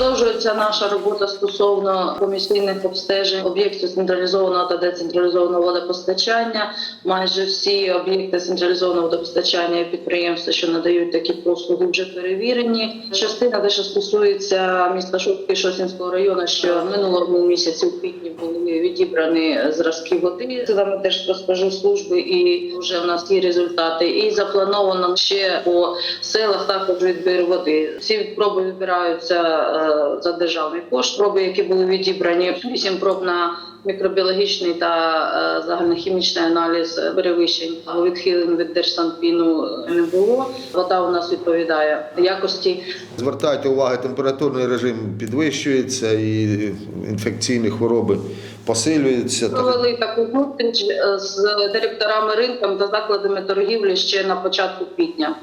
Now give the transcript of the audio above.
Продовжується наша робота стосовно комісійних обстежень об'єктів централізованого та децентралізованого водопостачання. Майже всі об'єкти централізованого водопостачання і підприємства, що надають такі послуги, вже перевірені. Частина, що стосується міста Шостки Шосінського району, що минулого місяці у квітні були відібрані зразки води. Це вам теж розкажу служби, і вже в нас є результати. І заплановано ще по селах також відбір води. Всі проби відбираються е, за державний кошт. Проби, які були відібрані, вісім проб на мікробіологічний та е, загальнохімічний аналіз перевищень відхилень від держсанпіну не було. Вода у нас відповідає якості. Звертайте увагу, температурний режим підвищується і інфекційні хвороби посилюються. Провели таку зустріч е, з директорами ринком та закладами торгівлі ще на початку квітня.